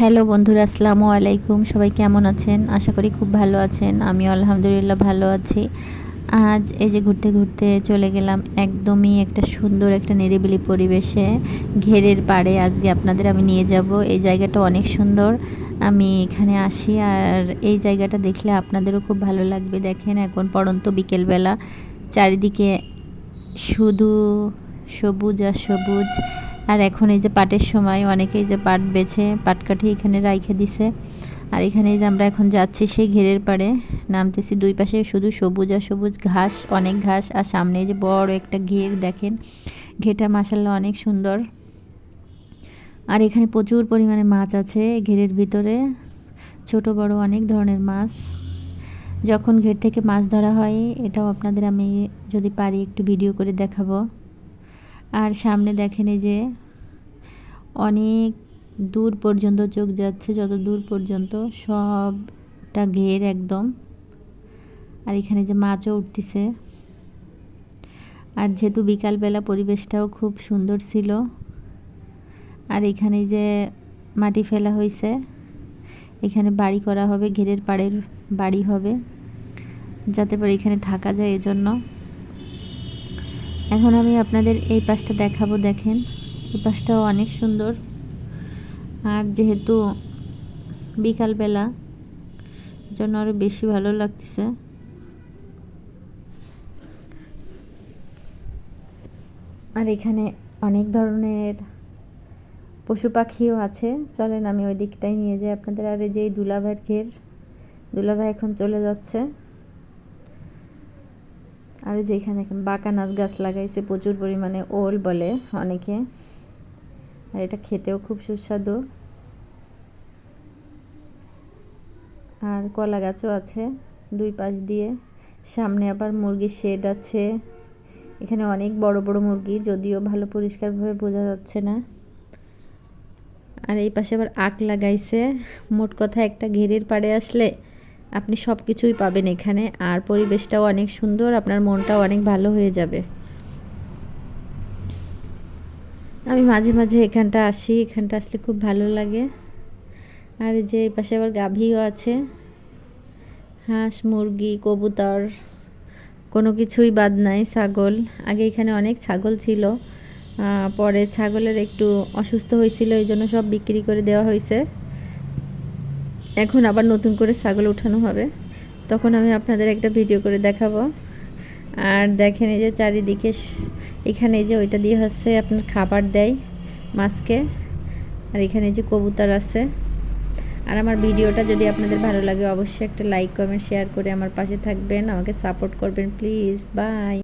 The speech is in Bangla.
হ্যালো বন্ধুরা, আসসালামু আলাইকুম। সবাই কেমন আছেন? আশা করি খুব ভালো আছেন। আমি আলহামদুলিল্লাহ ভালো আছি। আজ এই যে ঘুরতে ঘুরতে চলে গেলাম একদমই একটা সুন্দর একটা নিরিবিলি পরিবেশে, ঘেরের পাড়ে। আজকে আপনাদের আমি নিয়ে যাব। এই জায়গাটা অনেক সুন্দর। আমি এখানে আসি আর এই জায়গাটা দেখলে আপনাদেরও খুব ভালো লাগবে। দেখেন এখন পড়ন্ত বিকেলবেলা। চারিদিকে শুধু সবুজ আর সবুজ। আর এখন এই যে পাটের সময় অনেকেই যে পাট বেছে, পাট কাঠি এখানে রাইখে দিছে। আর এখানে যে আমরা এখন যাচ্ছি সেই ঘেরের পাড়ে, নামতেছি দুই পাশে শুধু সবুজ আর সবুজ ঘাস, অনেক ঘাস। আর সামনে যে বড় একটা ঘের দেখেন ঘেটা মাসাল্লাহ অনেক সুন্দর। আর এখানে প্রচুর পরিমাণে মাছ আছে ঘেরের ভিতরে, ছোট, বড় অনেক ধরনের মাছ। যখন ঘের থেকে মাছ ধরা হয়, এটাও আপনাদের আমি যদি পারি একটু ভিডিও করে দেখাবো। আর সামনে দেখেন এই যে অনেক দূর পর্যন্ত চোখ যাচ্ছে, যত দূর পর্যন্ত সবটা ঘের একদম। আর এখানে যে মাছও উঠতেছে। আর যেহেতু বিকালবেলা পরিবেশটাও খুব সুন্দর ছিল, আর এখানে যে মাটি ফেলা হয়েছে, এখানে বাড়ি করা হবে, ঘেরের পাড়ের বাড়ি হবে, যাতে করে এখানে থাকা যায় এজন্য। এখন আমি আপনাদের এই পাশটা দেখাবো, দেখেন। এই পাশটাও অনেক সুন্দর। আর যেহেতু বিকালবেলা জন্য আরও বেশি ভালো লাগতেছে। আর এখানে অনেক ধরনের পশু পাখিও আছে। চলেন আমি ওই দিকটাই নিয়ে যাই আপনাদের। আর এই যে দুলাভাইয়ের ঘের, দুলাভাই এখন চলে যাচ্ছে। আর যে এখানে বাঁকা নাচ গাছ লাগাইছে, প্রচুর পরিমাণে ওল বলে অনেকে। আর এটা খেতেও খুব সুস্বাদু। আর কলা গাছও আছে দুই পাশ দিয়ে। সামনে আবার মুরগির শেড আছে। এখানে অনেক বড় বড় মুরগি, যদিও ভালো পরিষ্কারভাবে বোঝা যাচ্ছে না। আর এই পাশে আবার আখ লাগাইছে। মোট কথা একটা ঘেরের পাড়ে আসলে আপনি সব কিছুই পাবেন এখানে। আর পরিবেশটাও অনেক সুন্দর, আপনার মনটাও অনেক ভালো হয়ে যাবে। আমি মাঝে মাঝে এখানটা আসি, এখানটা আসলে খুব ভালো লাগে। আর যে এই পাশে আবার গাভীও আছে। হাঁস, মুরগি, কবুতর, কোনো কিছুই বাদ নাই, ছাগল। আগে এখানে অনেক ছাগল ছিল। পরে ছাগলের একটু অসুস্থ হয়েছিল, এই জন্য সব বিক্রি করে দেওয়া হয়েছে। এখন আবার নতুন করে ছাগল উঠানো হবে। তখন আমি আপনাদের একটা ভিডিও করে দেখাবো। আর দেখেন এই যে চারিদিকে এখানে যে ওইটা দিয়ে হচ্ছে আপনার খাবার দেয় মাছকে, আর এখানে যে কবুতর আছে। আর আমার ভিডিওটা যদি আপনাদের ভালো লাগে, অবশ্যই একটা লাইক, কমেন্ট, শেয়ার করে আমার পাশে থাকবেন। আমাকে সাপোর্ট করবেন, প্লিজ, বাই।